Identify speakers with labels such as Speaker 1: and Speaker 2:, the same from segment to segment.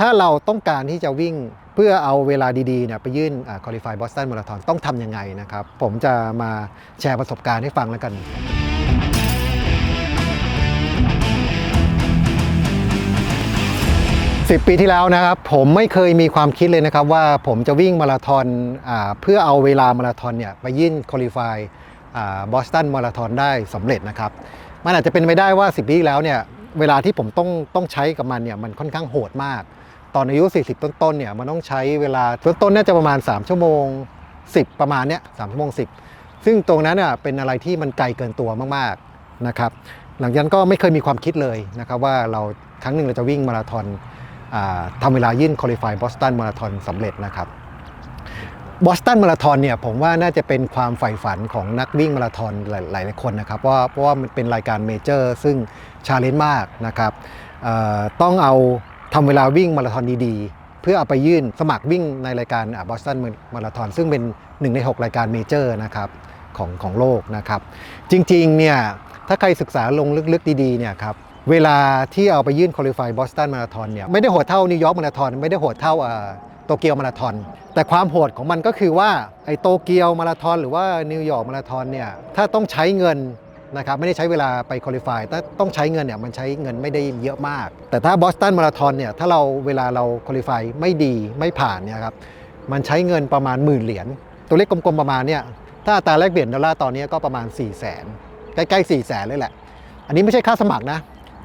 Speaker 1: ถ้าเราต้องการที่จะวิ่งเพื่อเอาเวลาดีๆเนี่ยไปยื่นคอลี่ฟายบอสตันมาราธอนต้องทำยังไงนะครับ ผมจะมาแชร์ประสบการณ์ให้ฟังแล้วกัน 10 ปีที่แล้วนะครับ ผมไม่เคยมีความคิดเลยนะครับ ว่าผมจะวิ่งมาราธอนอเพื่อเอาเวลามาราธอนเนี่ยไปยื่นคอลี่ฟายบอสตันมาราธอนได้สำเร็จนะครับ มันอาจจะเป็นไปได้ว่า 10 ปีที่แล้วเนี่ยเวลาที่ผมต้องต้องใช้กับมันเนี่ยมันค่อนข้างโหดมาก ตอนอายุ 40 ต้นๆเนี่ยมันต้องใช้เวลาต้นๆน่าจะประมาณ 3 ชั่วโมง 10 ประมาณเนี้ย3ชั่วโมง 10 ซึ่งตรงนั้นน่ะเป็นอะไรที่มันไกลเกินตัวมากๆนะครับหลังจากนั้นก็ไม่เคยมีความคิดเลยนะครับว่าเราครั้งหนึ่งเราจะวิ่งมาราธอนอ่าทำเวลายื่นคอลี่ฟายบอสตันมาราธอนสำเร็จนะครับบอสตันมาราธอนเนี่ยผมว่าน่าจะเป็นความใฝ่ฝันของนักวิ่งมาราธอนหลาย ๆ คนนะครับเพราะว่าเพราะว่ามันเป็นรายการเมเจอร์ซึ่งชาเลนจ์มากนะครับต้องเอา ทำเวลาวิ่งมาราธอนดีๆ เพื่อเอาไปยื่นสมัครวิ่งในรายการบอสตันมาราธอนซึ่งเป็นหนึ่งใน 6 รายการเมเจอร์นะครับของของโลกนะครับ จริงๆเนี่ยถ้าใครศึกษาลงลึกๆดีๆเนี่ยครับเวลาที่เอาไปยื่นคอลี่ฟายบอสตันมาราธอนเนี่ยไม่ได้โหดเท่านิวยอร์กมาราธอนไม่ได้โหดเท่าโตเกียวมาราธอนแต่ความโหดของมันก็คือว่าไอ้โตเกียวมาราธอนหรือว่านิวยอร์กมาราธอนเนี่ยถ้าต้องใช้เงิน นะครับไม่ได้ใช้เวลาไปคอลี่ฟายถ้าต้องใช้เงินเนี่ยมันใช้เงินไม่ได้เยอะมาก แต่ถ้าบอสตันมาราธอนเนี่ยถ้าเราเวลาเราคอลี่ฟายไม่ดีไม่ผ่านเนี่ยครับมันใช้เงินประมาณหมื่นเหรียญตัวเลขกลมๆประมาณเนี่ยถ้าอัตราแลกเปลี่ยนดอลลาร์ตอนนี้ก็ประมาณ 4 0 0 0 0 0ใกล้ๆ4 0 0 0 0 0เลยแหละ อันนี้ไม่ใช่ค่าสมัครนะ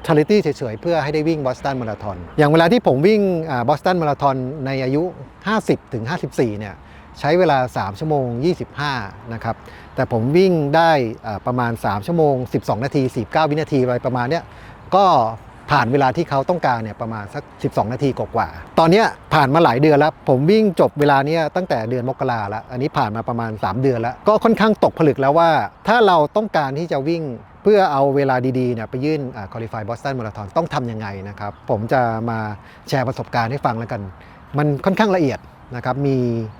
Speaker 1: ชาริตี้เฉยๆ เพื่อให้ได้วิ่งบอสตันมาราธอนอย่างเวลาที่ผมวิ่งบอสตันมาราธอนในอายุ 50ถึง54เนี่ย ใช้เวลา 3 ชั่วโมง 25 นะครับ แต่ผมวิ่งได้ประมาณ 3 ชั่วโมง 12 นาที 49 วินาทีอะไรประมาณเนี้ยก็ผ่านเวลาที่เขาต้องการเนี่ยประมาณสัก 12 นาทีกว่าๆตอนเนี้ยผ่านมาหลายเดือนแล้ว ผมวิ่งจบเวลาเนี้ยตั้งแต่เดือนมกราแล้ว อันนี้ผ่านมาประมาณ 3 เดือนแล้ว ก็ค่อนข้างตกผลึกแล้วว่า ถ้าเราต้องการที่จะวิ่งเพื่อเอาเวลาดีๆเนี่ยไปยื่นคอลี่ฟายบอสตันมาราธอนต้องทำยังไงนะครับ ผมจะมาแชร์ประสบการณ์ให้ฟังแล้วกัน มันค่อนข้างละเอียด นะครับมี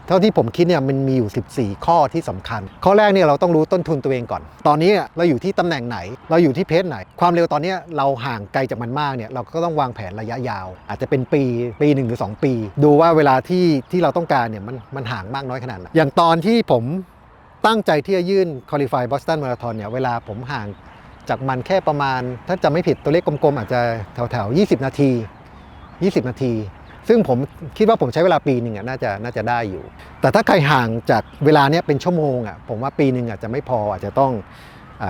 Speaker 1: เท่าที่ผมคิดเนี่ยมันมีอยู่ 14 ข้อที่สำคัญ ข้อแรกเนี่ยเราต้องรู้ต้นทุนตัวเองก่อน ตอนนี้เราอยู่ที่ตำแหน่งไหน เราอยู่ที่เพจไหน ความเร็วตอนนี้เราห่างไกลจากมันมากเนี่ยเราก็ต้องวางแผนระยะยาว อาจจะเป็นปีปีหนึ่งหรือ2 ปี ดูว่าเวลาที่ที่เราต้องการเนี่ยมันมันห่างมากน้อยขนาดไหนอย่างตอนที่ผมตั้งใจที่จะยื่น Qualify Boston Marathon เนี่ยเวลาผมห่างจากมันแค่ประมาณ ถ้าจำไม่ผิดตัวเลขกลมๆ อาจจะแถวๆ 20 นาที 20 นาที ซึ่งผมคิดว่าผมใช้เวลาปีหนึ่งอะน่าจะน่าจะได้อยู่ แต่ถ้าใครห่างจากเวลาเนี้ยเป็นชั่วโมงอะผมว่าปีหนึ่งอาจจะไม่พออาจจะต้อง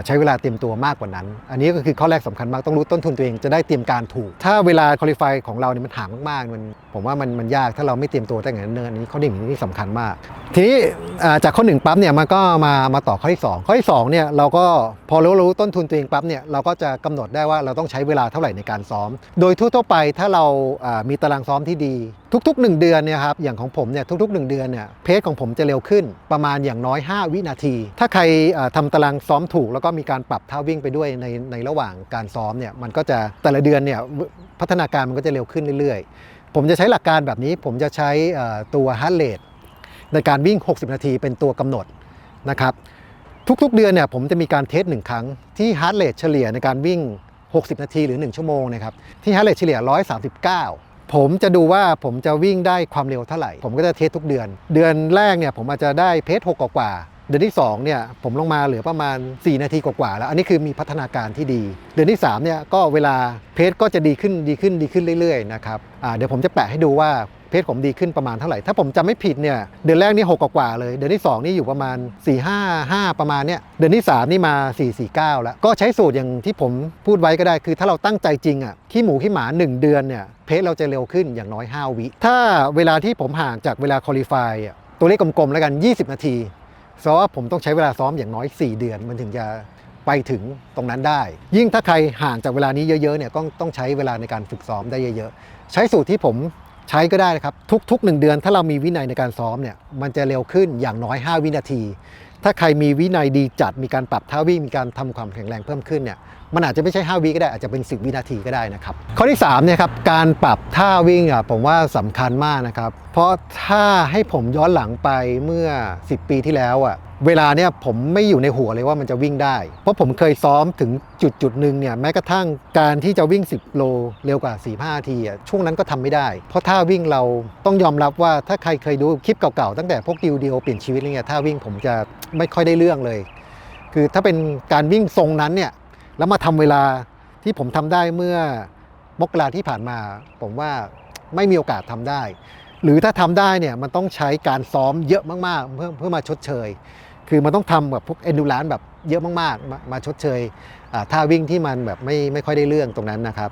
Speaker 1: ใช้เวลาเตรียมตัวมากกว่านั้น อันนี้ก็คือข้อแรกสำคัญมาก ต้องรู้ต้นทุนตัวเองจะได้เตรียมการถูก ถ้าเวลาคอลี่ฟายของเราเนี่ยมันห่างมากๆมันผมว่ามันมันยากถ้าเราไม่เตรียมตัวตั้งแต่เนิ่นอันนี้ข้อหนึ่งนี่สำคัญมาก ทีนี้จากข้อหนึ่งปั๊บเนี่ยมันก็มามาต่อข้อที่สองข้อที่สองเนี่ยเราก็พอรู้รู้ต้นทุนตัวเองปั๊บเนี่ยเราก็จะกำหนดได้ว่าเราต้องใช้เวลาเท่าไหร่ในการซ้อม โดยทั่วๆไปถ้าเรามีตารางซ้อมที่ดี ทุก ๆ 1 เดือนเนี่ยครับอย่างของผมเนี่ยทุก ๆ 1 เดือนเนี่ยเพจของผมจะเร็วขึ้นประมาณอย่างน้อย 5 วินาที ถ้าใครอ่าทำตารางซ้อมถูก แล้วก็มีการปรับท่าวิ่งไปด้วยในในระหว่างการซ้อมเนี่ยมันก็จะแต่ละเดือนเนี่ยพัฒนาการมันก็จะเร็วขึ้นเรื่อย ๆ ผมจะใช้หลักการแบบนี้ผมจะใช้ตัว heart rate ในการวิ่ง 60 นาทีเป็นตัวกำหนดนะครับทุกๆ เดือนเนี่ยผมจะมีการเทสหนึ่งครั้งที่ heart rate เฉลี่ยในการวิ่ง 60 นาทีหรือ 1 ชั่วโมงนะครับที่ heart rate เฉลี่ย 139 ผมจะดูว่าผมจะวิ่งได้ความเร็วเท่าไหร่ ผมก็จะเทสทุกเดือน เดือนแรกเนี่ยผมอาจจะได้เพจหกกว่าเดือนที่2เนี่ยผมลงมาเหลือประมาณ 4 นาทีกว่าๆแล้ว อันนี้คือมีพัฒนาการที่ดี เดือนที่3เนี่ยก็เวลาเพจก็จะดีขึ้นดีขึ้นดีขึ้นเรื่อยๆนะครับเดี๋ยวผมจะแปะให้ดูว่า เพจผมดีขึ้นประมาณเท่าไหร่ ถ้าผมจำไม่ผิดเนี่ยเดือนแรกนี่6กว่าเลย เดือนที่ 2 นี่อยู่ประมาณ 4 5 5 ประมาณเนี่ยเดือนที่ 3 นี่มา 4 4 9 แล้ว ก็ใช้สูตรอย่างที่ผมพูดไว้ก็ได้ คือถ้าเราตั้งใจจริงอะขี้หมูขี้หมา 1 เดือนเนี่ยเพจเราจะเร็วขึ้นอย่างน้อย 5 วิ ถ้าเวลาที่ผมห่างจากเวลาคอลี่ฟายตัวเลขกลมๆแล้วกัน 20 นาทีเพราะว่าผมต้องใช้เวลาซ้อมอย่างน้อย 4 เดือนมันถึงจะไปถึงตรงนั้นได้ ยิ่งถ้าใครห่างจากเวลานี้เยอะๆเนี่ยต้องต้องใช้เวลาในการฝึกซ้อมได้เยอะๆ ใช้สูตรที่ผม ใช้ก็ได้นะครับทุกๆ 1 เดือน ถ้าเรามีวินัยในการซ้อมเนี่ยมันจะเร็วขึ้นอย่างน้อย 5 วินาที ถ้าใครมีวินัยดีจัดมีการปรับท่าวิ่งมีการทำความแข็งแรงเพิ่มขึ้นเนี่ยมันอาจจะไม่ใช่ 5 วิก็ได้อาจจะเป็น 10 วินาทีก็ได้นะครับข้อที่3เนี่ยครับการปรับท่าวิ่งอะผมว่าสำคัญมากนะครับเพราะถ้าให้ผมย้อนหลังไปเมื่อ 10 ปีที่แล้วอะ เวลาเนี่ยผมไม่อยู่ในหัวเลยว่ามันจะวิ่งได้ เพราะผมเคยซ้อมถึงจุดจุดหนึ่งเนี่ยแม้กระทั่งการที่จะวิ่ง 10 โลเร็วกว่า 4 5นาทีอะช่วงนั้นก็ทำไม่ได้ เพราะท่าวิ่งเราต้องยอมรับว่าถ้าใครเคยดูคลิปเก่าๆ ตั้งแต่พวกดิวเดียวเปลี่ยนชีวิตอะไรเงี้ยท่าวิ่งผมจะไม่ค่อยได้เรื่องเลย คือถ้าเป็นการวิ่งทรงนั้นเนี่ยแล้วมาทำเวลาที่ผมทำได้เมื่อมกราที่ผ่านมา ผมว่าไม่มีโอกาสทำได้หรือถ้าทำได้เนี่ยมันต้องใช้การซ้อมเยอะมากๆ เพื่อเพื่อมาชดเชย คือมันต้องทำแบบพวก endurance แบบเยอะมากๆ มามาชดเชยท่าวิ่งที่มันแบบไม่ไม่ค่อยได้เรื่องตรงนั้นนะครับ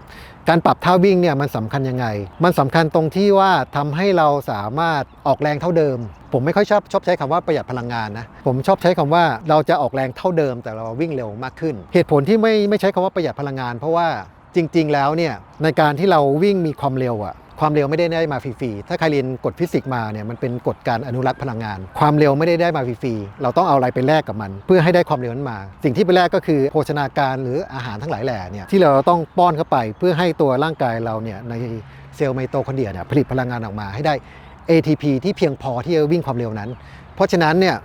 Speaker 1: การปรับท่าวิ่งเนี่ยมันสำคัญยังไง มันสำคัญตรงที่ว่าทำให้เราสามารถออกแรงเท่าเดิม ผมไม่ค่อยชอบชอบใช้คำว่าประหยัดพลังงานนะ ผมชอบใช้คำว่าเราจะออกแรงเท่าเดิม แต่เราวิ่งเร็วมากขึ้น เหตุผลที่ไม่ไม่ใช้คำว่าประหยัดพลังงาน เพราะว่าจริง ๆ แล้วเนี่ยในการที่เราวิ่งมีความเร็วอะ ความเร็วไม่ได้ได้มาฟรีๆ ถ้าใครเรียนกฎฟิสิกส์มาเนี่ยมันเป็นกฎการอนุรักษ์พลังงาน ความเร็วไม่ได้ได้มาฟรีๆ เราต้องเอาอะไรไปแลกกับมัน เพื่อให้ได้ความเร็วนั้นมา สิ่งที่ไปแลกก็คือโภชนาการหรืออาหารทั้งหลายแหล่เนี่ยที่เราต้องป้อนเข้าไป เพื่อให้ตัวร่างกายเราเนี่ยในเซลล์ไมโตคอนเดรียเนี่ยผลิตพลังงานออกมาให้ได้ ATP ที่เพียงพอที่จะวิ่งความเร็วนั้น เพราะฉะนั้นเนี่ย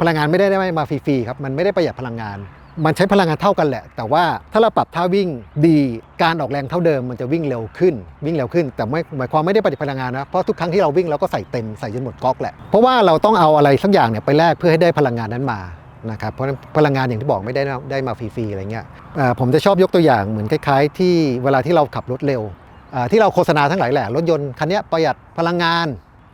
Speaker 1: พลังงานไม่ได้ได้มาฟรีๆครับมันไม่ได้ประหยัดพลังงาน มันใช้พลังงานเท่ากันแหละ แต่ว่าถ้าเราปรับท่าวิ่งดีการออกแรงเท่าเดิมมันจะวิ่งเร็วขึ้น วิ่งเร็วขึ้น แต่ไม่หมายความไม่ได้ประหยัดพลังงานนะเพราะทุกครั้งที่เราวิ่งเราก็ใส่เต็มใส่จนหมดก๊อกแหละเพราะว่าเราต้องเอาอะไรสักอย่างเนี่ยไปแลกเพื่อให้ได้พลังงานนั้นมานะครับเพราะพลังงานอย่างที่บอกไม่ได้ได้มาฟรีๆอะไรเงี้ยผมจะชอบยกตัวอย่างเหมือนคล้าย ๆ ที่เวลาที่เราขับรถเร็วที่เราโฆษณาทั้งหลายแหละรถยนต์คันเนี้ยประหยัดพลังงาน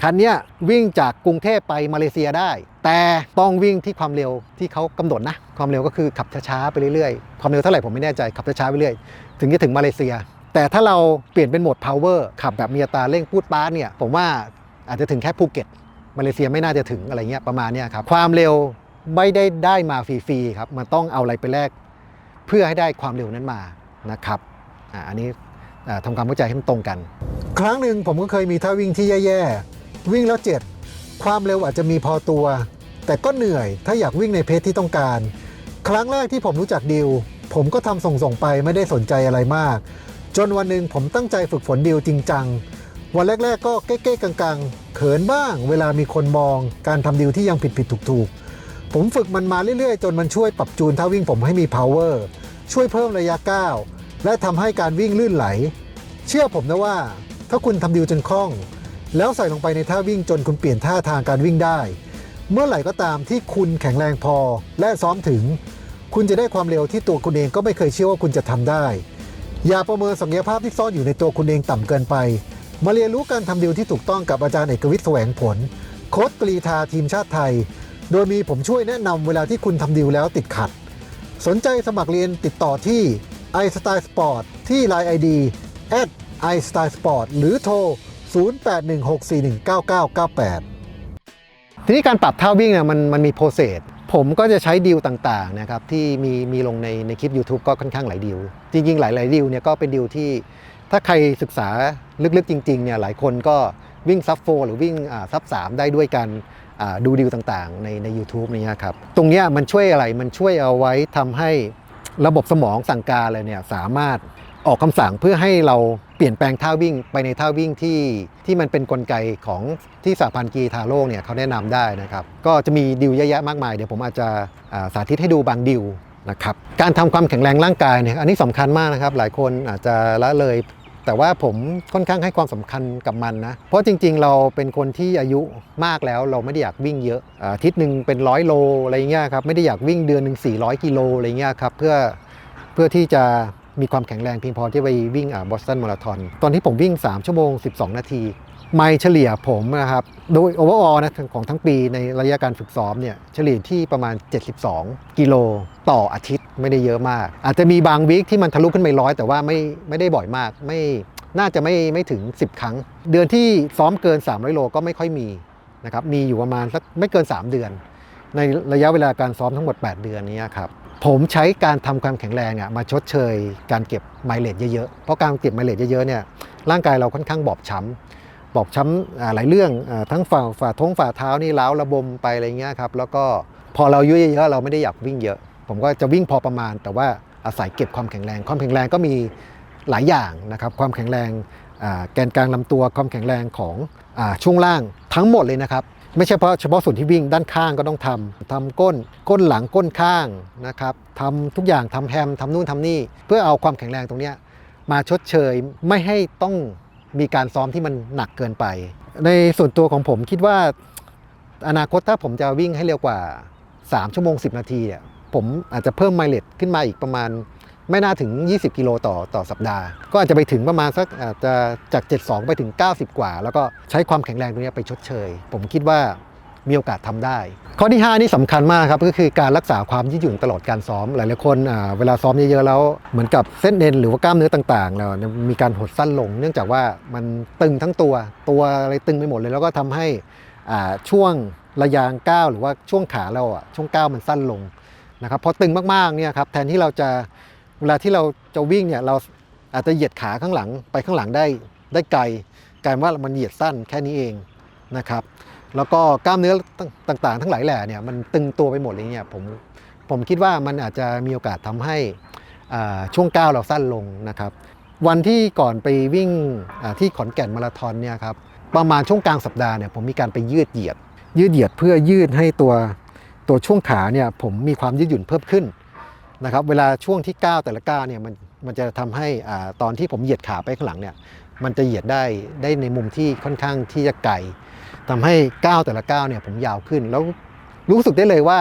Speaker 1: คันนี้วิ่งจากกรุงเทพไปมาเลเซียได้ แต่ต้องวิ่งที่ความเร็วที่เขากำหนดนะ ความเร็วก็คือขับช้าๆไปเรื่อยๆ ความเร็วเท่าไหร่ผมไม่แน่ใจขับช้าๆไปเรื่อยถึงจะถึงมาเลเซีย แต่ถ้าเราเปลี่ยนเป็นโหมด power ขับแบบมีอัตราเร่งพูดป้าเนี่ยผมว่าอาจจะถึงแค่ภูเก็ตมาเลเซียไม่น่าจะถึงอะไรเงี้ยประมาณเนี้ยครับความเร็วไม่ได้ได้มาฟรีๆครับมันต้องเอาอะไรไปแลกเพื่อให้ได้ความเร็วนั้นมานะครับอ,อันนี้ทำความเข้าใจให้มันตรงกัน ครั้งหนึ่งผมก็เคยมีท่าวิ่งที่แย่ๆ วิ่งแล้วเจ็ดความเร็วอาจจะมีพอตัว แต่ก็เหนื่อยถ้าอยากวิ่งในเพจที่ต้องการ ครั้งแรกที่ผมรู้จักดิว ผมก็ทำส่งส่งไปไม่ได้สนใจอะไรมาก จนวันหนึ่งผมตั้งใจฝึกฝนดิวจริงจัง วันแรก ๆ ก็เก้ๆกังๆ เขินบ้าง เวลามีคนมองการทำดิวที่ยังผิดผิดถูกถูกๆ ผมฝึกมันมาเรื่อยๆ จนมันช่วยปรับจูนท่าวิ่งผมให้มี power ช่วยเพิ่มระยะก้าวและทำให้การวิ่งลื่นไหล เชื่อผมนะว่า ถ้าคุณทำดิวจนคล่อง แล้วใส่ลงไปในท่าวิ่งจนคุณเปลี่ยนท่าทางการวิ่งได้ เมื่อไหร่ก็ตามที่คุณแข็งแรงพอและซ้อมถึง คุณจะได้ความเร็วที่ตัวคุณเองก็ไม่เคยเชื่อว่าคุณจะทำได้ อย่าประเมินศักยภาพที่ซ่อนอยู่ในตัวคุณเองต่ำเกินไป มาเรียนรู้การทำดิวที่ถูกต้องกับอาจารย์เอกวิทย์แสวงผล โค้ชกรีธาทีมชาติไทย โดยมีผมช่วยแนะนำเวลาที่คุณทำดิวแล้วติดขัด สนใจสมัครเรียนติดต่อที่ iStyle Sport ที่ Line ID iStyle Sport หรือโทร 0816419998 ทีนี้การปรับท่าวิ่งเนี่ยมันมันมีโปรเซสผมก็จะใช้ดีลต่างๆนะครับที่มีมีลงในในคลิป YouTube ก็ค่อนข้างหลายดีลจริงๆ หลายๆดีลเนี่ยก็เป็นดีลที่ถ้าใครศึกษาลึกๆจริงๆเนี่ยหลายคนก็วิ่งซับโฟหรือวิ่งอ่าซับสามได้ด้วยกันอ่าดูดีลต่างๆ ในใน u t u b e เนี่ยครับ ตรงเนี้ยมันช่วยอะไรมันช่วยเอาไว้ทำให้ระบบสมองสั่งการอะไรเนี่ยสามารถ ออกคำสั่งเพื่อให้เราเปลี่ยนแปลงท่าวิ่งไปในท่าวิ่งที่ที่มันเป็นนกลไกของที่สหพันธ์กีฬาโลกเนี่ยเขาแนะนำได้นะครับ ก็จะมีดิวเยอะแยะมากมายเดี๋ยวผมอาจจะสาธิตให้ดูบางดิวนะครับการทำความแข็งแรงร่างกายเนี่ยอันนี้สำคัญมากนะครับ หลายคนอาจจะละเลยแต่ว่าผมค่อนข้างให้ความสำคัญกับมันนะ เพราะจริงๆ เราเป็นคนที่อายุมากแล้วเราไม่ได้อยากวิ่งเยอะอาอาทิตย์หนึ่งเป็นร้อยโลอะไรเงี้ยครับไม่ได้อยากวิ่งเดือนหนึ่ง400 กิโลอะไรเงี้ยครับเพื่อเพื่อที่จะ มีความแข็งแรงเพียงพอที่ไปวิ่งบอสตันมาราธอนตอนที่ผมวิ่ง 3 ชั่วโมง 12 นาที ไมล์เฉลี่ยผมนะครับ โดยโอเวอร์ออนะของทั้งปีในระยะการฝึกซ้อมเนี่ยเฉลี่ยที่ประมาณ 72 กิโลต่ออาทิตย์ไม่ได้เยอะมาก อาจจะมีบางวีคที่มันทะลุขึ้นไปร้อยแต่ว่าไม่ไม่ได้บ่อยมากไม่น่าจะไม่ไม่ถึง 10 ครั้ง เดือนที่ซ้อมเกิน 300 โลก็ไม่ค่อยมีนะครับมีอยู่ประมาณสักไม่เกิน 3 เดือน ในระยะเวลาการซ้อมทั้งหมด 8 เดือนนี้ครับ ผมใช้การทำความแข็งแรงอะมาชดเชยการเก็บไมเลจเยอะๆ เพราะการเก็บไมเลจเยอะๆเนี่ยร่างกายเราค่อนข้างบอบช้ำบอบช้ำหลายเรื่องทั้งฝ่าฝ่าท้องฝ่าเท้านี่ล้าวระบมไปอะไรเงี้ยครับแล้วก็พอเราอายุเยอะๆเราไม่ได้อยากวิ่งเยอะ ผมก็จะวิ่งพอประมาณ แต่ว่าอาศัยเก็บความแข็งแรง ความแข็งแรงก็มีหลายอย่างนะครับความแข็งแรงแกนกลางลำตัวความแข็งแรงของอช่วงล่างทั้งหมดเลยนะครับ ไม่ใช่เฉพาะเฉพาะส่วนที่วิ่งด้านข้างก็ต้องทำทำก้นก้นหลังก้นข้างนะครับทำทุกอย่างทำแฮมทำนู่นทำนี่ เพื่อเอาความแข็งแรงตรงนี้มาชดเชยไม่ให้ต้องมีการซ้อมที่มันหนักเกินไป ในส่วนตัวของผมคิดว่า อนาคตถ้าผมจะวิ่งให้เร็วกว่า 3 ชั่วโมง 10 นาทีเนี่ยผมอาจจะเพิ่มไมล์เลจขึ้นมาอีกประมาณ ไม่น่าถึง 20 กิโลต่อต่อสัปดาห์ ก็อาจจะไปถึงประมาณสักอาจจะจาก 72 ไปถึง 90 กว่า แล้วก็ใช้ความแข็งแรงตรงนี้ไปชดเชย ผมคิดว่ามีโอกาสทำได้ ข้อที่ 5 นี่สำคัญมากครับก็คือการรักษาความยืดหยุ่นตลอดการซ้อม หลายๆคนเวลาซ้อมเยอะๆแล้วเหมือนกับเส้นเอ็นหรือว่ากล้ามเนื้อต่างๆเราเนี่ยมีการหดสั้นลง เนื่องจากว่ามันตึงทั้งตัวตัวอะไรตึงไปหมดเลย แล้วก็ทำให้ช่วงระยางก้าวหรือว่าช่วงขาเราอะช่วงก้าวมันสั้นลงนะครับพอตึงมากๆเนี่ยครับแทนที่เราจะ เวลาที่เราจะวิ่งเนี่ยเราอาจจะเหยียดขาข้างหลังไปข้างหลังได้ได้ไกลกลายว่ามันเหยียดสั้นแค่นี้เองนะครับ แล้วก็กล้ามเนื้อต่างๆ ทั้งหลายแหล่เนี่ยมันตึงตัวไปหมดเลยเนี่ยผมผมคิดว่ามันอาจจะมีโอกาสทำให้ช่วงก้าวเราสั้นลงนะครับ วันที่ก่อนไปวิ่งที่ขอนแก่นมาราธอนเนี่ยครับประมาณช่วงกลางสัปดาห์เนี่ยผมมีการไปยืดเหยียด ยืดเหยียดเพื่อยืดให้ตัวตัวช่วงขาเนี่ยผมมีความยืดหยุ่นเพิ่มขึ้น นะครับเวลาช่วงที่ก้าวแต่ละก้าวเนี่ยมันมันจะทำให้ตอนที่ผมเหยียดขาไปข้างหลังเนี่ยมันจะเหยียดได้ได้ในมุมที่ค่อนข้างที่จะไกลทำให้ก้าวแต่ละก้าวเนี่ยผมยาวขึ้น แล้วรู้สึกได้เลยว่า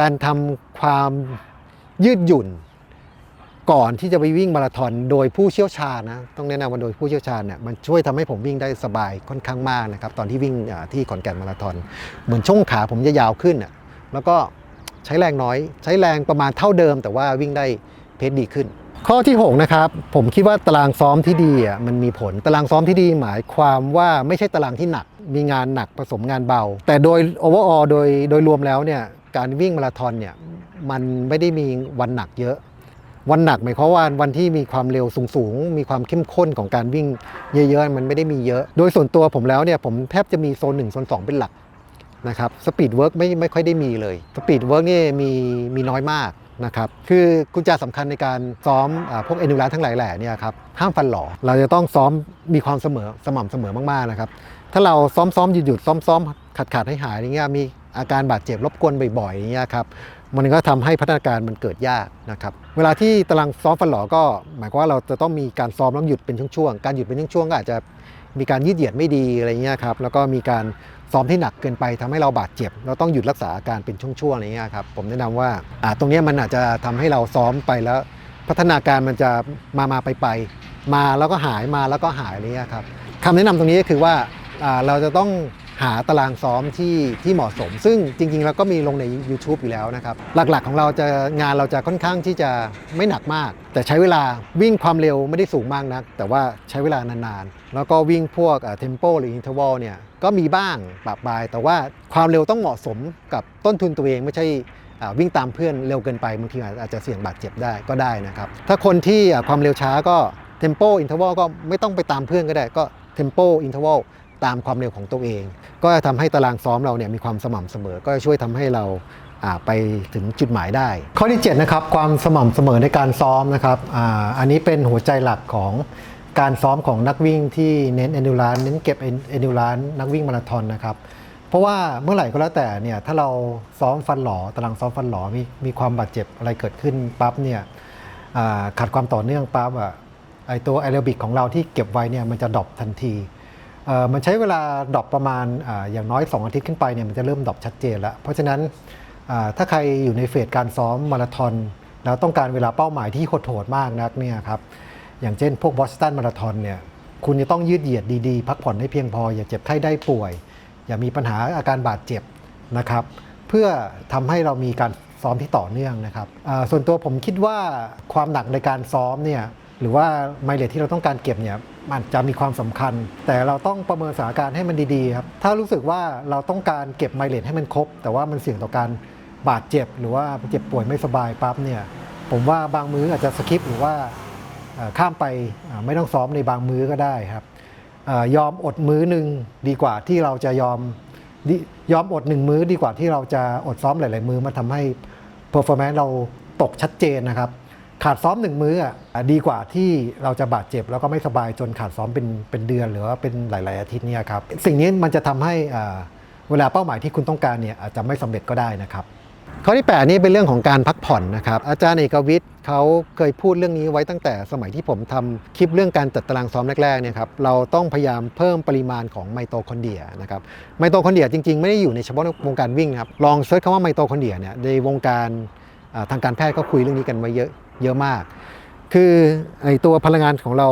Speaker 1: การทำความยืดหยุ่น ก่อนที่จะไปวิ่งมาราธอนโดยผู้เชี่ยวชาญนะต้องแนะนำว่าโดยผู้เชี่ยวชาญเนี่ยมันช่วยทำให้ผมวิ่งได้สบายค่อนข้างมากนะครับตอนที่วิ่งที่ขอนแก่นมาราธอนเหมือนช่วงขาผมจะยาวขึ้นอะแล้วก็ ใช้แรงน้อย ใช้แรงประมาณเท่าเดิม แต่ว่าวิ่งได้เพจดีขึ้น ข้อที่ 6 นะครับ ผมคิดว่าตารางซ้อมที่ดีอะมันมีผลตารางซ้อมที่ดีหมายความว่าไม่ใช่ตารางที่หนัก มีงานหนักผสมงานเบา แต่โดย overall โดยโดยรวมแล้วเนี่ยการวิ่งมาราธอนเนี่ยมันไม่ได้มีวันหนักเยอะวันหนักหมายความว่าวันที่มีความเร็วสูงๆ มีความเข้มข้นของการวิ่งเยอะๆ มันไม่ได้มีเยอะ โดยส่วนตัวผมแล้วเนี่ยผมแทบจะมีโซน1โซน2 เป็นหลัก นะครับสปีดเวิร์กไม่ไม่ค่อยได้มีเลยสปีดเวิร์กนี่มีมีน้อยมากนะครับคือกุญแจสำคัญในการซ้อมอพวกเอนูรัสทั้งหลายแหล่เนี่ยครับห้ามฟันหล่อเราจะต้องซ้อมมีความเสมอสม่ำเสมอมากๆนะครับถ้าเราซ้อมซ้อมหยุดหยุดซ้อมซ้อมขาดขาดให้หายอย่างเงี้ยมีอาการบาดเจ็บรบกวนบ่อยๆอย่างเงี้ยครับมันก็ทำให้พัฒนาการมันเกิดยากนะครับเวลาที่ตารางซ้อมฟันหลอก็ หมายความว่าเราจะต้องมีการซ้อมแล้วหยุดเป็นช่วงๆการหยุดเป็นช่วงๆก็อาจจะมีการยืดเหยียดไม่ดีอะไรเงี้ยครับแล้วก็มีการ ซ้อมที่หนักเกินไปทำให้เราบาดเจ็บ เราต้องหยุดรักษาอาการเป็นช่วงๆอะไรเงี้ยครับผมแนะนำว่าอ่าตรงนี้มันอาจจะทำให้เราซ้อมไปแล้ว พัฒนาการมันจะมามาไปไปมาแล้วก็หายมาแล้วก็หายอะไรเงี้ยครับคำแนะนำตรงนี้ก็คือว่าอ่าเราจะต้องหาตารางซ้อมที่ที่เหมาะสม ซึ่งจริงๆเราก็มีลงใน YouTube อยู่แล้วนะครับ หลักๆของเราจะงานเราจะค่อนข้างที่จะไม่หนักมาก แต่ใช้เวลาวิ่งความเร็วไม่ได้สูงมากนัก แต่ว่าใช้เวลานานๆ แล้วก็วิ่งพวกเทมโปหรืออินเทอร์วลเนี่ย ก็มีบ้างปรับปาย แต่ว่าความเร็วต้องเหมาะสมกับต้นทุนตัวเองไม่ใช่วิ่งตามเพื่อนเร็วเกินไปบางทีอาจจะเสี่ยงบาดเจ็บได้ก็ได้นะครับ ถ้าคนที่ความเร็วช้าก็เทมโปอินเทอร์วลก็ไม่ต้องไปตามเพื่อนก็ได้ก็เทมโปอินเทอร์วลตามความเร็วของตัวเอง ก็จะทำให้ตารางซ้อมเราเนี่ยมีความสม่ำเสมอ ก็จะช่วยทำให้เราไปถึงจุดหมายได้ ข้อที่7นะครับความสม่ำเสมอในการซ้อมนะครับออันนี้เป็นหัวใจหลักของ การซ้อมของนักวิ่งที่เน้นเอนิวรานเน้นเก็บเอนิวรานนักวิ่งมาราธอนนะครับ เพราะว่าเมื่อไหร่ก็แล้วแต่เนี่ยถ้าเราซ้อมฟันหลอตารางซ้อมฟันหลอมีมีความบาดเจ็บอะไรเกิดขึ้นปั๊บเนี่ยขาดความต่อเนื่องปั๊บอะไอตัวแอโรบิกของเราที่เก็บไว้เนี่ยมันจะดรอปทันทีมันใช้เวลาดรอปประมาณออย่างน้อย 2 อาทิตย์ขึ้นไปเนี่ยมันจะเริ่มดรอปชัดเจนแล้ว เพราะฉะนั้นถ้าใครอยู่ในเฟสการซ้อมมาราธอนแล้วต้องการเวลาเป้าหมายที่โหดๆมากนักเนี่ยครับ อย่างเช่นพวกบอสตันมาราธอนเนี่ยคุณจะต้องยืดเหยียดดีๆ พักผ่อนให้เพียงพอ อย่าเจ็บไข้ได้ป่วย อย่ามีปัญหาอาการบาดเจ็บนะครับ เพื่อทำให้เรามีการซ้อมที่ต่อเนื่องนะครับส่วนตัวผมคิดว่าความหนักในการซ้อมเนี่ยหรือว่าไมเลทที่เราต้องการเก็บเนี่ยมันจะมีความสำคัญ แต่เราต้องประเมินสถานการณ์ให้มันดีๆครับถ้ารู้สึกว่าเราต้องการเก็บไมเลทให้มันครบ แต่ว่ามันเสี่ยงต่อการบาดเจ็บ หรือว่าเจ็บป่วยไม่สบายปั๊บเนี่ยผมว่าบางมื้ออาจจะสคิปหรือว่า ข้ามไปไม่ต้องซ้อมในบางมื้อก็ได้ครับอยอมอดมื้อหนึ่งดีกว่าที่เราจะยอมยอมอดหนึ่งมื้อดีกว่าที่เราจะอดซ้อมหลาย ๆ มื้อมันทำให้ performance เราตกชัดเจนนะครับ ขาดซ้อมหนึ่งมื้อดีกว่าที่เราจะบาดเจ็บ แล้วก็ไม่สบายจนขาดซ้อมเป็นเป็นเดือนหรือว่าเป็นหลาย ๆ อาทิตย์เนี่ยครับสิ่งนี้มันจะทำให้เวลาเป้าหมายที่คุณต้องการเนี่ยอาจจะไม่สำเร็จก็ได้นะครับ ข้อที่ 8 นี่เป็นเรื่องของการพักผ่อนนะครับ อาจารย์เอกวิทย์เขาเคยพูดเรื่องนี้ไว้ตั้งแต่สมัยที่ผมทำคลิปเรื่องการจัดตารางซ้อมแรกๆเนี่ยครับเราต้องพยายามเพิ่มปริมาณของไมโตคอนเดียนะครับไมโตคอนเดียจริงๆ ไม่ได้อยู่ในเฉพาะวงการวิ่งนะครับลองเซิร์ชคำว่าไมโตคอนเดียเนี่ยในวงการทางการแพทย์ก็คุยเรื่องนี้กันไว้เยอะเยอะมาก คือไอตัวพลังงานของเรา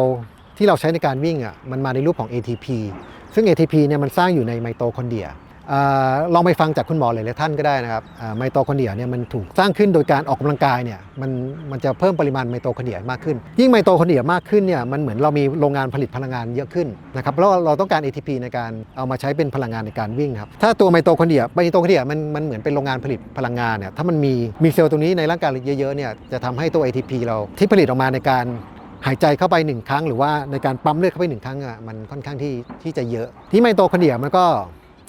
Speaker 1: ที่เราใช้ในการวิ่งอะมันมาในรูปของ ATP ซึ่ง ATP เนี่ยมันสร้างอยู่ในไมโตคอนเดีย ลองไปฟังจากคุณหมอหลายๆท่านก็ได้นะครับไมโตคอนเดรียเนี่ยมันถูกสร้างขึ้นโดยการออกกำลังกายเนี่ยมันมันจะเพิ่มปริมาณไมโตคอนเดรียมากขึ้น ยิ่งไมโตคอนเดรียมากขึ้นเนี่ยมันเหมือนเรามีโรงงานผลิตพลังงานเยอะขึ้นนะครับแล้วเราต้องการ ATP ในการเอามาใช้เป็นพลังงานในการวิ่งครับถ้าตัวไมโตคอนเดรียไมโตคอนเดรียมันมันเหมือนเป็นโรงงานผลิตพลังงานเนี่ยถ้ามันมีมีเซลล์ตรงนี้ในร่างกายเยอะๆเนี่ยจะทำให้ตัว ATP เราที่ผลิตออกมาในการหายใจเข้าไปหนึ่งครั้ง หรือว่าในการปั๊มเลือดเข้าไปหนึ่งครั้งอะมันค่อนข้างที่ที่จะเยอะ ที่ไมโตคอนเดรียมันก็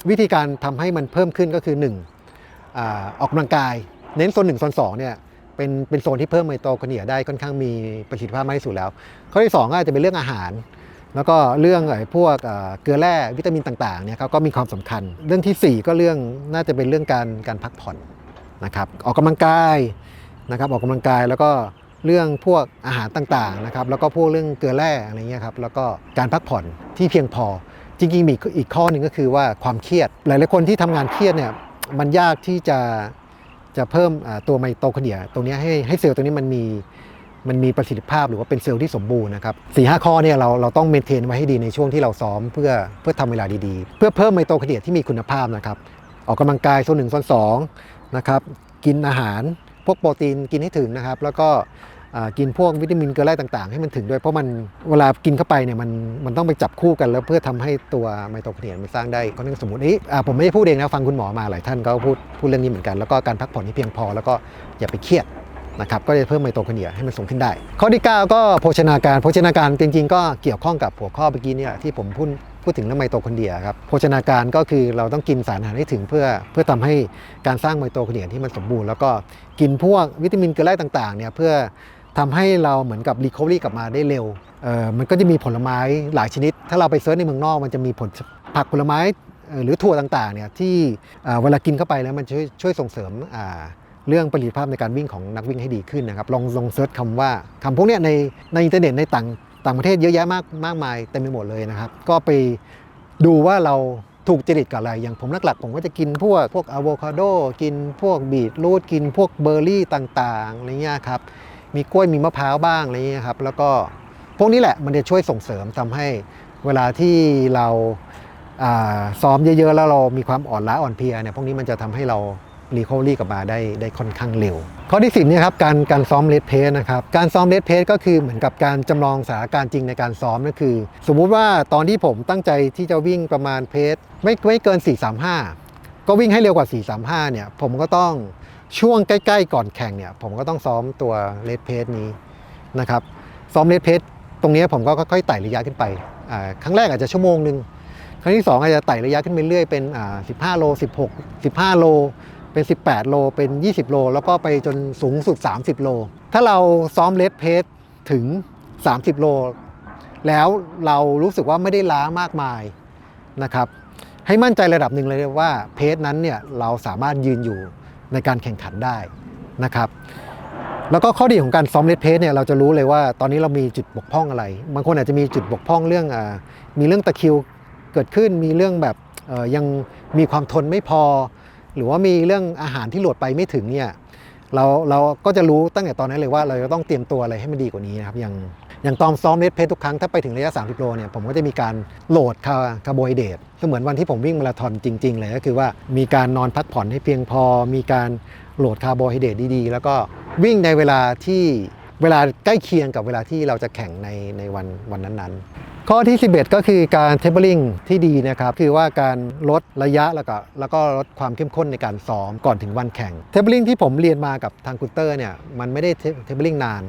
Speaker 1: วิธีการทำให้มันเพิ่มขึ้นก็คือ 1อาออกกำลังกาย เน้นโซน1โซน2เนี่ยเป็นเป็นโซนที่เพิ่มไมโตคอนเดรียได้ค่อนข้างมีประสิทธิภาพมากที่สุดแล้ว ข้อที่ 2 ก็อาจจะเป็นเรื่องอาหาร แล้วก็เรื่องไอ้พวกเกลือแร่วิตามินต่างๆเนี่ยครับก็มีความสำคัญ เรื่องทีสี่ 4 ก็เรื่องน่าจะเป็นเรื่องการการพักผ่อนนะครับออกกำลังกายนะครับออกกำลังกายแล้วก็เรื่องพวกอาหารต่างๆนะครับแล้วก็พวกเรื่องเกลือแร่อะไรเงี้ยครับแล้วก็การพักผ่อนที่เพียงพอ จริงๆมีอีกข้อหนึ่งก็คือว่าความเครียด หลายๆคนที่ทำงานเครียดเนี่ยมันยากที่จะจะเพิ่มตัวไมโตคอนเดรียตรงนี้ให้ให้เซลล์ตรงนี้มันมีมันมีประสิทธิภาพหรือว่าเป็นเซลล์ที่สมบูรณ์นะครับสี่ห้าข้อเนี่ยเราเราต้องเมนเทนไว้ให้ดีในช่วงที่เราซ้อมเพื่อเพื่อทำเวลาดีๆ เพื่อเพิ่มไมโตคอนเดรียที่มีคุณภาพนะครับ ออกกำลังกายโซนหนึ่งโซนสองนะครับกินอาหารพวกโปรตีนกินให้ถึงนะครับ แล้วก็ กินพวกวิตามินเกลือแร่ต่างๆ ให้มันถึงด้วย เพราะมันเวลากินเข้าไปเนี่ยมันมันต้องไปจับคู่กันแล้วเพื่อทำให้ตัวไมโตคอนเดรียมันสร้างได้ก็นึกสมมตินี้อ่ผมไม่ได้พูดเองนะฟังคุณหมอมาหลายท่านก็พูดพูดเรื่องนี้เหมือนกันแล้วก็การพักผ่อนที่เพียงพอแล้วก็อย่าไปเครียดนะครับก็จะเพิ่มไมโตคอนเดรียให้มันสูงขึ้นได้ ข้อที่ 9 ก็โภชนาการโภชนาการจริง ๆ ก็เกี่ยวข้องกับหัวข้อเมื่อกี้เนี่ยที่ผมพูดพูดถึงเรื่องไมโตคอนเดรียครับโภชนาการก็คือเราต้องกินสารอาหารให้ถึงเพื่อเพื่อทำให้การสร้างไมโตคอนเดรียที่มันสมบูรณ์แล้วก็กินพวกวิตามินเกลือแร่ต่างๆเนี่ยเพื่อ ทำให้เราเหมือนกับรีคอรี่กลับมาได้เร็วเออมันก็จะมีผลไม้หลายชนิด ถ้าเราไปเซิร์ชในเมืองนอก มันจะมีผลผักผลไม้หรือถั่วต่างๆเนี่ยที่เวลากินเข้าไปแล้วมันช่วยช่วยส่งเสริมอ่าเรื่องประสิทธิภาพในการวิ่งของนักวิ่งให้ดีขึ้นนะครับลองลองเซิร์ชคำว่าคำพวกเนี้ยในในอินเทอร์เน็ตในต่างต่างประเทศเยอะแยะมากมากมายเต็มไปหมดเลยนะครับ ก็ไปดูว่าเราถูกจริตกับอะไร อย่างผมหลักๆ ผมก็จะกินพวกพวกอะโวคาโดกินพวกบีทรูทกินพวกเบอร์รี่ต่างๆอะไรเงี้ยครับ มีกล้วยมีมะพร้าวบ้างอะไรอย่างเงี้ยครับแล้วก็พวกนี้แหละมันจะช่วยส่งเสริมทำให้เวลาที่เราาซ้อมเยอะๆ แล้วเรามีความอ่อนล้าอ่อนเพลียเนี่ยพวกนี้มันจะทำให้เรารีคอรี่กลับมาได้ได้ค่อนข้างเร็ว ข้อที่10เนี่ยครับการการซ้อมเลดเพสนะครับการซ้อมเลดเพสก็คือเหมือนกับการจำลองสถานการณ์จริงในการซ้อมนั่นคือ สมมุติว่าตอนที่ผมตั้งใจที่จะวิ่งประมาณเพสไม่ไม่เกิน 435 ก็วิ่งให้เร็วกว่า 435 เนี่ยผมก็ต้อง ช่วงใกล้ ๆ ก่อนแข่งเนี่ยผมก็ต้องซ้อมตัวเลดเพสนี้นะครับซ้อมเลดเพสตรงนี้ผมก็ค่อยๆไต่ระยะขึ้นไปครั้งแรกอาจจะชั่วโมงหนึ่งครั้งที่ 2 อาจจะไต่ระยะขึ้นไปเรื่อยเป็น 15 โล 16 15 โล เป็น 18 โล เป็น 20 โล แล้วก็ไปจนสูงสุด 30 โล ถ้าเราซ้อมเลดเพสถึง 30 โล แล้วเรารู้สึกว่าไม่ได้ล้ามากมายนะครับ ให้มั่นใจระดับหนึ่งเลยว่าเพจนั้นเนี่ยเราสามารถยืนอยู่ ในการแข่งขันได้นะครับ แล้วก็ข้อดีของการซ้อมเลดเพจเนี่ยเราจะรู้เลยว่าตอนนี้เรามีจุดบกพร่องอะไร บางคนอาจจะมีจุดบกพร่องเรื่องอมีเรื่องตะคิวเกิดขึ้นมีเรื่องแบบยังมีความทนไม่พอ หรือว่ามีเรื่องอาหารที่โหลดไปไม่ถึงเนี่ยเราเราก็จะรู้ตั้งแต่ตอนนั้นเลยว่าเราจะต้องเตรียมตัวอะไรให้มันดีกว่านี้นะครับอย่าง อย่างตอนซ้อมเลดเพจทุกครั้งถ้าไปถึงระยะ 30 โลเนี่ยผมก็จะมีการโหลดคาร์โบไฮเดรตก็เหมือนวันที่ผมวิ่งมาราธอนจริง ๆ เลยก็คือว่ามีการนอนพักผ่อนให้เพียงพอ มีการโหลดคาร์โบไฮเดรตดีๆ แล้วก็วิ่งในเวลาที่เวลาใกล้เคียงกับเวลาที่เราจะแข่งในในวันวันนั้นๆ ข้อที่ 11 ก็คือการเทเบิล n งที่ดีนะครับ คือว่าการลดระยะแล้วก็แล้วก็ลดความเข้มข้นในการซ้อมก่อนถึงวันแข่งเทเบิล n งที่ผมเรียนมากับทางคุณเตอร์เนี่ยมันไม่ได้เทเบิล n งนาน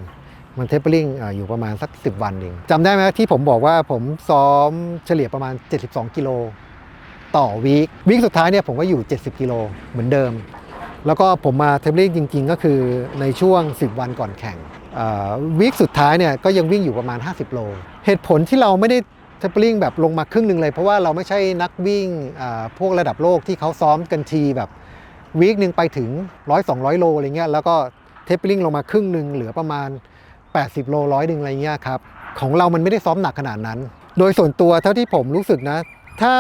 Speaker 1: มันเทปเปอร์ลิงอยู่ประมาณสัก 10 วันเองจำได้ไหมที่ผมบอกว่าผมซ้อมเฉลี่ยประมาณ 72 กิโลต่อวีควีคสุดท้ายเนี่ยผมก็อยู่ 70 กิโลเหมือนเดิม แล้วก็ผมมาเทปเปอร์ลิงจริง ๆ ก็คือในช่วง 10 วันก่อนแข่งวีคสุดท้ายเนี่ยก็ยังวิ่งอยู่ประมาณ 50 โล เหตุผลที่เราไม่ได้เทปเปอร์ลิงแบบลงมาครึ่งหนึ่งเลย เพราะว่าเราไม่ใช่นักวิ่งพวกระดับโลกที่เขาซ้อมกันทีแบบวีคหนึ่งไปถึง 100 200 โลอะไรเงี้ยแล้วก็เทปเปอร์ลิงลงมาครึ่งหนึ่งเหลือประมาณ 80 โลร้อยหนึ่งอะไรเงี้ยครับของเรามันไม่ได้ซ้อมหนักขนาดนั้น โดยส่วนตัวเท่าที่ผมรู้สึกนะ ถ้า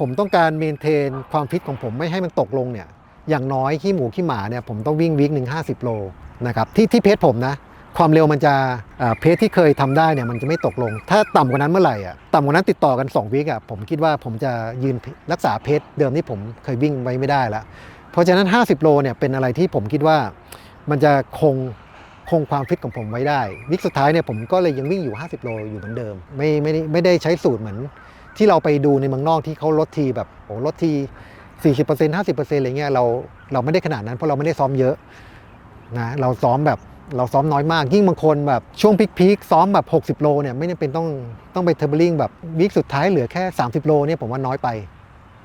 Speaker 1: ผมต้องการเมนเทนความฟิตของผมไม่ให้มันตกลงเนี่ยอย่างน้อยขี้หมูขี้หมาเนี่ยผมต้องวิ่งวิกหนึ่งห้าสิบโลนะครับที่ที่เพจผมนะ ความเร็วมันจะเพจที่เคยทำได้เนี่ยมันจะไม่ตกลง ถ้าต่ำกว่านั้นเมื่อไหร่อะต่ำกว่านั้นติดต่อกัน2วิกอะผมคิดว่าผมจะยืนรักษาเพจเดิมที่ผมเคยวิ่งไว้ไม่ได้ล้วเพราะฉะนั้น 50 โลเนี่ยเป็นอะไรที่ผมคิดว่ามันจะคง คงความฟิตของผมไว้ได้วิกสุดท้ายเนี่ยผมก็เลยยังวิ่งอยู่ 50 โลอยู่เหมือนเดิม ไม่ไม่ได้ไม่ได้ใช้สูตรเหมือน ที่เราไปดูในเมืองนอกที่เขาลดทีแบบโอ้ลดที 40% 50%อะไรเงี้ยเราเราไม่ได้ขนาดนั้นเพราะเราไม่ได้ซ้อมเยอะนะเราซ้อมแบบเราซ้อมน้อยมาก ยิ่งบางคนแบบช่วงพีคๆซ้อมแบบ 60 โลเนี่ยไม่จำเป็นต้องต้องไปเทอร์เบลิ่งแบบวิกสุดท้ายเหลือแค่ 30 โลเนี่ยผมว่าน้อยไป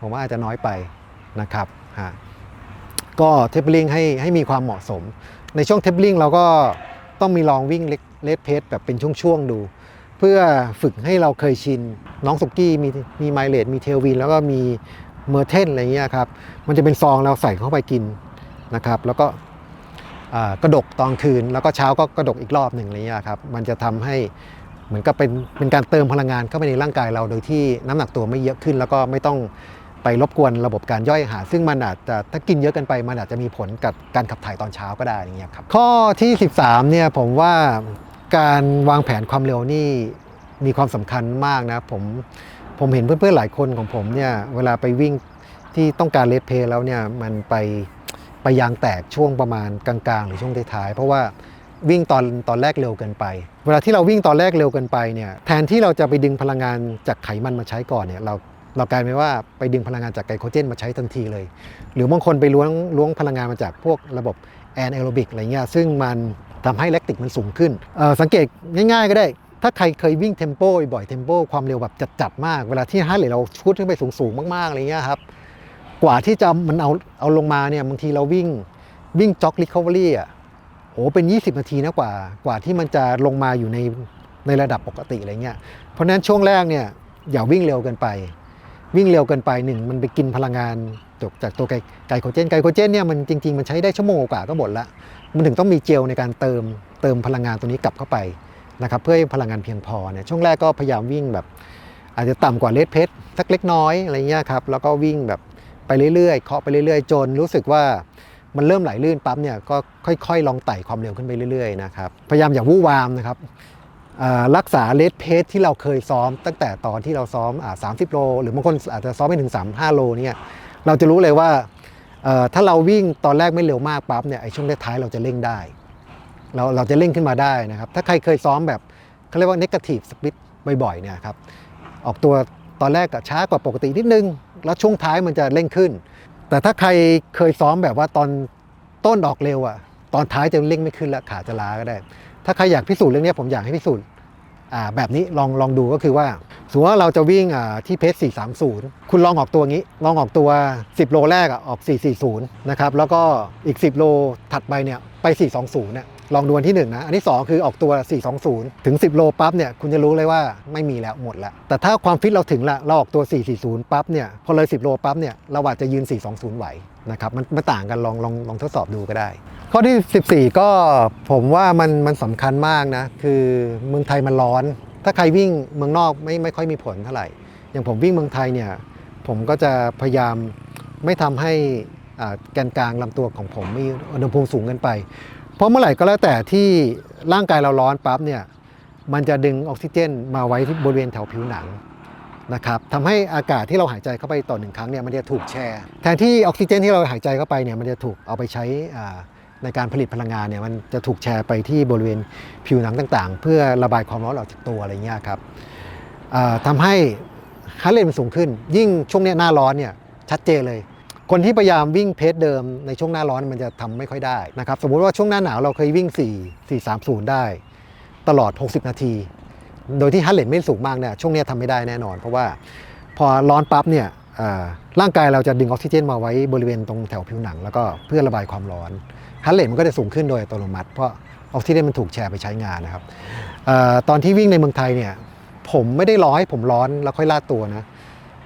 Speaker 1: ผมว่าอาจจะน้อยไปนะครับฮะก็เทเปอร์ลิงให้ให้มีความเหมาะสม ในช่วงเทปเปอร์ลิงเราก็ต้องมีลองวิ่งเลดเพสแบบเป็นช่วงๆดู เพื่อฝึกให้เราเคยชิน น้องสุกี้มีมีไมเลดมีเทลวินแล้วก็มีเมอร์เทนอะไรเงี้ยครับ มันจะเป็นซองเราใส่เข้าไปกินนะครับ แล้วก็กระดกตอนคืน แล้วก็เช้าก็กระดกอีกรอบหนึ่งอะไรเงี้ยครับ มันจะทำให้เหมือนกับเป็นเป็นการเติมพลังงานเข้าไปในร่างกายเราโดยที่น้ำหนักตัวไม่เยอะขึ้น แล้วก็ไม่ต้อง ไปรบกวนระบบการย่อยอาหาร ซึ่งมันอาจจะถ้ากินเยอะเกินไปมันอาจจะมีผลกับการขับถ่ายตอนเช้าก็ได้อย่างเงี้ยครับข้อที่ 13เนี่ยผมว่าการวางแผนความเร็วนี่มีความสำคัญมากนะผมผมเห็นเพื่อนๆหลายคนของผมเนี่ยเวลาไปวิ่งที่ต้องการเลดเพลแล้วเนี่ยมันไปไปยางแตกช่วงประมาณกลางๆ หรือช่วงท้ายๆเพราะว่าวิ่งตอนตอนแรกเร็วเกินไป เวลาที่เราวิ่งตอนแรกเร็วเกินไปเนี่ยแทนที่เราจะไปดึงพลังงานจากไขมันมาใช้ก่อนเนี่ยเรา เรากลายเป็นว่าไปดึงพลังงานจากไกลโคเจนมาใช้ทันทีเลย หรือบางคนไปล้วงล้วงพลังงานมาจากพวกระบบแอนแอโรบิกอะไรเงี้ยซึ่งมันทำให้แลคติกมันสูงขึ้น สังเกตง่ายๆก็ได้ ถ้าใครเคยวิ่งเทมโปบ่อยเทมโปความเร็วแบบจัดๆมาก เวลาที่ฮาร์ดเรทเราชุดขึ้นไปสูงๆมากๆอะไรเงี้ยครับ กว่าที่จะมันเอาเอาลงมาเนี่ยบางทีเราวิ่งวิ่งจ็อกลิคอเวอรี่อะโอ้เป็น 20 นาทีนะกว่ากว่าที่มันจะลงมาอยู่ในในระดับปกติอะไรเงี้ย เพราะนั้นช่วงแรกเนี่ยอย่าวิ่งเร็วเกินไป วิ่งเร็วเกินไปหนึ่งมันไปกินพลังงานจากจากตัวไกไกลโคเจนไกลโคเจนเนี่ยมันจริง ๆ มันใช้ได้ชั่วโมงกว่าก็หมดละมันถึงต้องมีเจลในการเติมเติมพลังงานตัวนี้กลับเข้าไปนะครับเพื่อให้พลังงานเพียงพอเนี่ยช่วงแรกก็พยายามวิ่งแบบ อาจจะต่ำกว่าเลดเพชสักเล็กน้อยอะไรเงี้ยครับแล้วก็วิ่งแบบไปเรื่อยๆเคาะไปเรื่อยๆ จนรู้สึกว่ามันเริ่มไหลลื่นปั๊บเนี่ยก็ค่อยๆ ลองไต่ความเร็วขึ้นไปเรื่อยๆนะครับพยายามอย่าวู่วามนะครับ รักษาเลดเพสที่เราเคยซ้อม ตั้งแต่ตอนที่เราซ้อมอ่าสามสิบโล หรือบางคนอาจจะซ้อมไปถึง 3 5 โลเนี่ยเราจะรู้เลยว่าถ้าเราวิ่งตอนแรกไม่เร็วมากปั๊บเนี่ยไอช่วงท้ายเราจะเร่งได้ เราเราจะเร่งขึ้นมาได้นะครับ ถ้าใครเคยซ้อมแบบเขาเรียกว่า negative split บ่อยๆเนี่ยครับออกตัวตอนแรกก็ช้ากว่าปกตินิดนึง แล้วช่วงท้ายมันจะเร่งขึ้น แต่ถ้าใครเคยซ้อมแบบว่าตอนต้นออกเร็วอะตอนท้ายจะเร่งไม่ขึ้นแล้วขาจะล้าก็ได้ ถ้าใครอยากพิสูจน์เรื่องนี้ผมอยากให้พิสูจน์ แบบนี้ลองลองดูก็คือว่าสมมติว่าเราจะวิ่งอ่าที่เพจ430 คุณลองออกตัวงี้ ลองออกตัว 10 โลแรกออก 440 นะครับแล้วก็อีก 10 โลถัดไปเนี่ยไป 420เนี่ยลองดูอันที่ 1 นะ อันที่ 2 คือออกตัว 420 ถึง 10 โลปั๊บเนี่ย คุณจะรู้เลยว่าไม่มีแล้วหมดแล้ว แต่ถ้าความฟิตเราถึงละ เราออกตัว 440 ปั๊บเนี่ย พอเลย 10 โลปั๊บเนี่ย เราอาจจะยืน 420 ไหวนะครับ มันมันต่างกันลองลองลองทดสอบดูก็ได้ ข้อที่ 14 ก็ผมว่ามันมันสำคัญมากนะ คือเมืองไทยมันร้อน ถ้าใครวิ่งเมืองนอกไม่ไม่ค่อยมีผลเท่าไหร่ อย่างผมวิ่งเมืองไทยเนี่ย ผมก็จะพยายามไม่ทำให้แกนกลางลำตัวของผมมีอุณหภูมิสูงเกินไป เพราะเมื่อไหร่ก็แล้วแต่ที่ร่างกายเราร้อนปั๊บเนี่ยมันจะดึงออกซิเจนมาไว้ที่บริเวณแถวผิวหนังนะครับทำให้อากาศที่เราหายใจเข้าไปต่อหนึ่งครั้งเนี่ยมันจะถูกแชร์แทนที่ออกซิเจนที่เราหายใจเข้าไปเนี่ยมันจะถูกเอาไปใช้อ่า ในการผลิตพลังงานเนี่ยมันจะถูกแชร์ไปที่บริเวณผิวหนังต่างๆ เพื่อระบายความร้อนออกจากตัวอะไรเงี้ยครับอ่าทำให้ฮาร์เรทมันสูงขึ้น ยิ่งช่วงนี้หน้าร้อนเนี่ยชัดเจนเลย คนที่พยายามวิ่งเพจเดิมในช่วงหน้าร้อนมันจะทำไม่ค่อยได้นะครับสมมุติว่าช่วงหน้าหนาวเราเคยวิ่ง 4 4 3 0 ได้ ตลอด 60 นาที โดยที่ฮัตเลทไม่สูงมากเนี่ยช่วงนี้ยทำไม่ได้แน่นอน เพราะว่าพอร้อนปั๊บเนี่ยร่างกายเราจะดึงออกซิเจนมาไว้บริเวณตรงแถวผิวหนัง แล้วก็เพื่อระบายความร้อน ฮัตเลทมันก็จะสูงขึ้นโดยอัตโนมัติ เพราะออกซิเจนมันถูกแชร์ไปใช้งานนะครับอาตอนที่วิ่งในเมืองไทยเนี่ยผมไม่ได้รอให้ผมร้อนแล้วค่อยลาดตัวนะ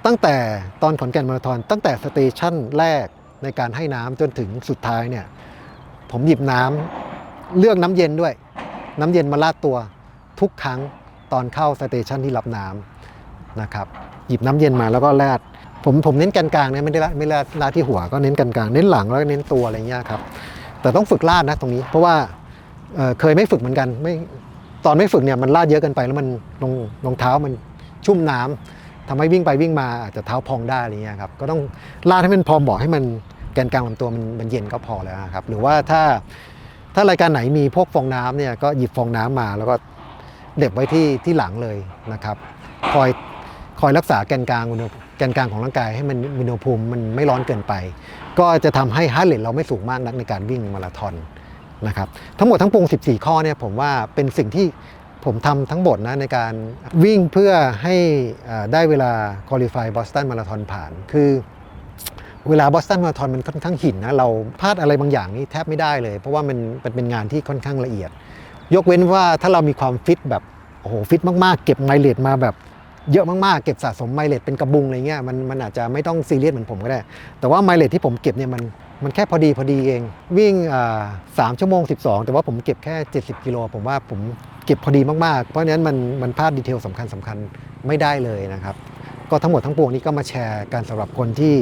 Speaker 1: ตั้งแต่ตอนขอนแก่นมาราธอนตั้งแต่สเตชันแรกในการให้น้ำจนถึงสุดท้ายเนี่ยผมหยิบน้ำเลือกน้ำเย็นด้วย น้ำเย็นมาลาดตัวทุกครั้งตอนเข้าสเตชันที่รับน้ำนะครับหยิบน้ำเย็นมาแล้วก็ราดผมผมเน้นกันกลางนะไม่ได้ราดไม่ราดราดที่หัวก็เน้นกันกลางเน้นหลังแล้วก็เน้นตัวอะไรเงี้ยครับ แต่ต้องฝึกลาดนะตรงนี้ เพราะว่าเเคยไม่ฝึกเหมือนกันไม่ตอนไม่ฝึกเนี่ยมันลาดเยอะเกินไปแล้วมันรองรองเท้ามันชุ่มน้ำทำให้วิ่งไปวิ่งมาอาจจะเท้าพองได้อะไรเงี้ยครับก็ต้องลาดให้มันพอเหมาะให้มันแกนกลางลำตัวมันมันเย็นก็พอแล้วครับหรือว่าถ้าถ้ารายการไหนมีพวกฟองน้ำเนี่ยก็หยิบฟองน้ำมาแล้วก็เด็บไว้ที่ที่หลังเลยนะครับคอยคอยรักษาแกนกลางอุณหแกนกลางของร่างกายให้มันอุณหภูมิมันไม่ร้อนเกินไป ก็จะทำให้ฮาร์ดเรทเราไม่สูงมากนักในการวิ่งมาราธอนนะครับทั้งหมดทั้งปวง 14 ข้อเนี่ยผมว่าเป็นสิ่งที่ผมทำทั้งหมดนะในการวิ่งเพื่อให้ได้เวลาคอลี่ฟายบอสตันมาราธอนผ่าน คือเวลาบอสตันมาราธอนมันค่อนข้างหินนะเราพลาดอะไรบางอย่างนี่แทบไม่ได้เลย เพราะว่ามันเป็นงานที่ค่อนข้างละเอียด ยกเว้นว่าถ้าเรามีความฟิตแบบโอ้โหฟิตมากๆ เก็บไมล์เลทมาแบบ เยอะมากๆ เก็บสะสมไมเลทเป็นกระบุงอะไรเงี้ยมันมันอาจจะไม่ต้องซีเรียสเหมือนผมก็ได้ แต่ว่าไมเลทที่ผมเก็บเนี่ยมันมันแค่พอดีพอดีเอง วิ่งสามชั่วโมง 12 แต่ว่าผมเก็บแค่ 70 กิโลผมว่าผมเก็บพอดีมากๆ เพราะฉะนั้นมันมันพลาดดีเทลสำคัญสำคัญไม่ได้เลยนะครับ ก็ทั้งหมดทั้งปวงนี้ก็มาแชร์กันสำหรับคนที่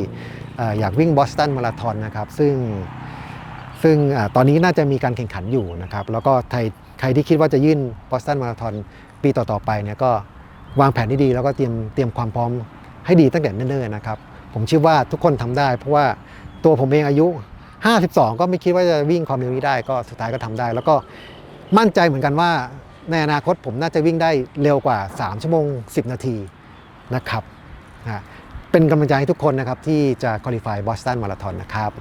Speaker 1: อ่อยากวิ่งบอสตันมาราธอนนะครับ ซึ่งซึ่งอตอนนี้น่าจะมีการแข่งขันอยู่นะครับ แล้วก็ใครใครที่คิดว่าจะยื่นบอสตันมาราธอนปีต่อ ๆ ไปเนี่ยก็ วางแผนที่ดีแล้วก็เตรียมเตรียมความพร้อมให้ดีตั้งแต่เนิ่นๆนะครับ ผมเชื่อว่าทุกคนทำได้ เพราะว่าตัวผมเองอายุ 52 ก็ไม่คิดว่าจะวิ่งความเร็วนี้ได้ก็สุดท้ายก็ทำได้ แล้วก็มั่นใจเหมือนกันว่าในอนาคตผมน่าจะวิ่งได้เร็วกว่า 3 ชั่วโมง 10 นาทีนะครับนะเป็นกำลังใจให้ทุกคนนะครับที่จะคุริฟายบอสตันมาราธอนนะครับ